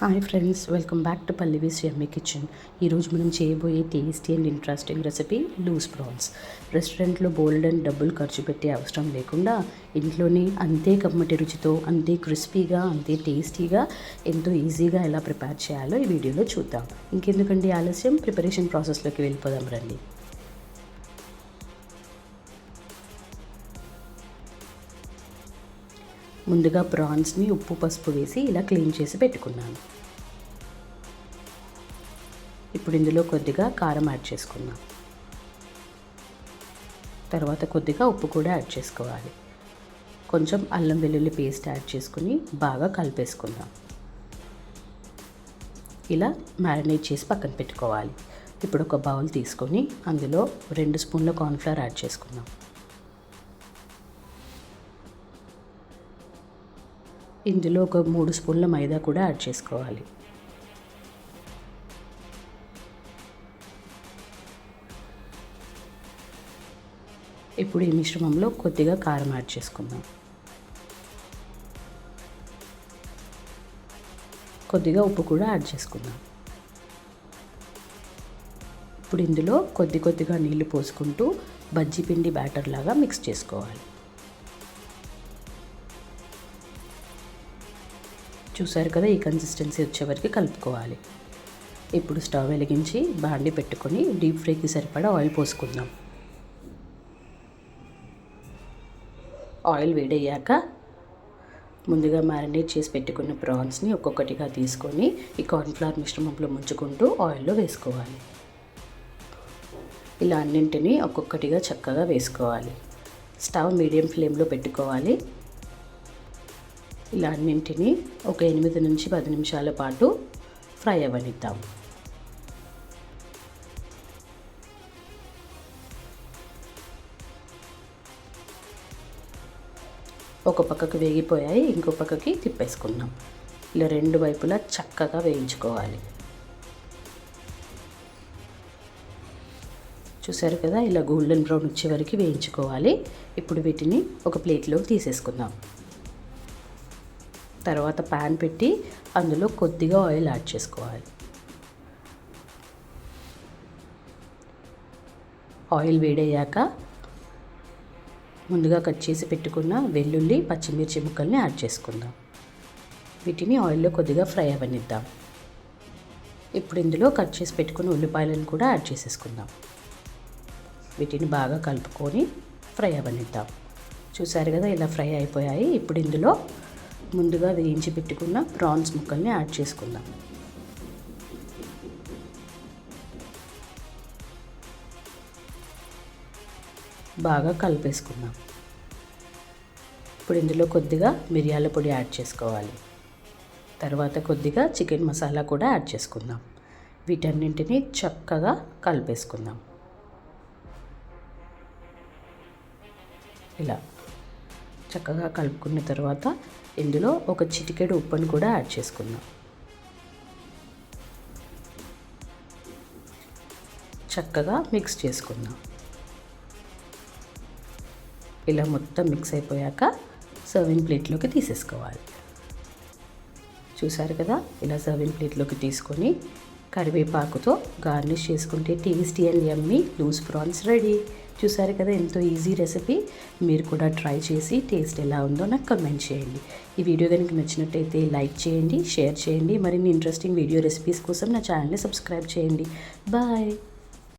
Hi friends welcome back to Pallavi's Yummy Kitchen. ఈరోజు మనం చేయబోయే tasty and interesting recipe loose prawns రెస్టారెంట్లో bold and డబ్బులు ఖర్చు పెట్టే అవసరం లేకుండా ఇంట్లోనే అంతే కమ్మటి రుచితో అంతే క్రిస్పీగా అంతే టేస్టీగా ఎంతో ఈజీగా ఎలా ప్రిపేర్ చేయాలో ఈ వీడియోలో చూద్దాం. ఇంకెందుకండి ఆలస్యం? ప్రిపరేషన్ ప్రాసెస్లోకి వెళ్ళిపోదాం రండి. ముందుగా ప్రాన్స్ని ఉప్పు పసుపు వేసి ఇలా క్లీన్ చేసి పెట్టుకున్నాను. ఇప్పుడు ఇందులో కొద్దిగా కారం యాడ్ చేసుకుందాం. తర్వాత కొద్దిగా ఉప్పు కూడా యాడ్ చేసుకోవాలి. కొంచెం అల్లం వెల్లుల్లి పేస్ట్ యాడ్ చేసుకుని బాగా కలిపేసుకుందాం. ఇలా మ్యారినేట్ చేసి పక్కన పెట్టుకోవాలి. ఇప్పుడు ఒక బౌల్ తీసుకొని అందులో రెండు స్పూన్ల కార్న్ఫ్లవర్ యాడ్ చేసుకుందాం. ఇందులో ఒక మూడు స్పూన్ల మైదా కూడా యాడ్ చేసుకోవాలి. ఇప్పుడు ఈ మిశ్రమంలో కొద్దిగా కారం యాడ్ చేసుకుందాం. కొద్దిగా ఉప్పు కూడా యాడ్ చేసుకుందాం. ఇప్పుడు ఇందులో కొద్ది కొద్దిగా నీళ్ళు పోసుకుంటూ బజ్జీ పిండి బ్యాటర్ లాగా మిక్స్ చేసుకోవాలి. చూసారు కదా ఈ కన్సిస్టెన్సీ వచ్చేవరకు కలుపుకోవాలి. ఇప్పుడు స్టవ్ వెలిగించి బాండి పెట్టుకొని డీప్ ఫ్రైకి సరిపడా ఆయిల్ పోసుకుందాం. ఆయిల్ వేడయ్యాక ముందుగా మ్యారినేట్ చేసి పెట్టుకున్న ప్రాన్స్ని ఒక్కొక్కటిగా తీసుకొని ఈ కార్న్ఫ్లవర్ మిశ్రమంలో ముంచుకుంటూ ఆయిల్లో వేసుకోవాలి. ఇలా అన్నింటినీ ఒక్కొక్కటిగా చక్కగా వేసుకోవాలి. స్టవ్ మీడియం ఫ్లేమ్లో పెట్టుకోవాలి. ఇలా అన్నింటినీ ఒక ఎనిమిది నుంచి పది నిమిషాల పాటు ఫ్రై అవ్వనిద్దాం ఒక పక్కకు వేగిపోయాయి ఇంకో పక్కకి తిప్పేసుకుందాం. ఇలా రెండు వైపులా చక్కగా వేయించుకోవాలి. చూసారు కదా ఇలా గోల్డెన్ బ్రౌన్ వచ్చే వరకు వేయించుకోవాలి. ఇప్పుడు వీటిని ఒక ప్లేట్లోకి తీసేసుకుందాం. తర్వాత ప్యాన్ పెట్టి అందులో కొద్దిగా ఆయిల్ యాడ్ చేసుకోవాలి. ఆయిల్ వేడయ్యాక ముందుగా కట్ చేసి పెట్టుకున్న వెల్లుల్లి పచ్చిమిర్చి ముక్కల్ని యాడ్ చేసుకుందాం. వీటిని ఆయిల్లో కొద్దిగా ఫ్రై అవ్వనిద్దాం. ఇప్పుడు ఇందులో కట్ చేసి పెట్టుకున్న ఉల్లిపాయలను కూడా యాడ్ చేసేసుకుందాం. వీటిని బాగా కలుపుకొని ఫ్రై అవనిద్దాం చూసారు కదా ఇలా ఫ్రై అయిపోయాయి. ఇప్పుడు ఇందులో ముందుగా వేయించి పెట్టుకున్న ప్రాన్స్ ముక్కల్ని యాడ్ చేసుకుందాం. బాగా కలిపేసుకుందాం. ఇప్పుడు ఇందులో కొద్దిగా మిరియాల పొడి యాడ్ చేసుకోవాలి. తర్వాత కొద్దిగా చికెన్ మసాలా కూడా యాడ్ చేసుకుందాం. వీటన్నింటినీ చక్కగా కలిపేసుకుందాం. ఇలా. చక్కగా కలుపుకున్న తర్వాత ఇందులో ఒక చిటికెడు ఉప్పును కూడా యాడ్ చేసుకుందాం. చక్కగా మిక్స్ చేసుకుందాం. ఇలా మొత్తం మిక్స్ అయిపోయాక సర్వింగ్ ప్లేట్లోకి తీసేసుకోవాలి. చూసారు కదా? ఇలా సర్వింగ్ ప్లేట్లోకి తీసుకొని కరివేపాకుతో గార్నిష్ చేసుకుంటే tasty and yummy loose prawns ready. చూసారు కదా ఎంతో ఈజీ రెసిపీ మీరు కూడా ట్రై చేసి టేస్ట్ ఎలా ఉందో నాకు కమెంట్ చేయండి. ఈ వీడియో కనుక నచ్చినట్టయితే లైక్ చేయండి షేర్ చేయండి. మరిన్ని ఇంట్రెస్టింగ్ వీడియో రెసిపీస్ కోసం నా ఛానల్ని సబ్స్క్రైబ్ చేయండి. బాయ్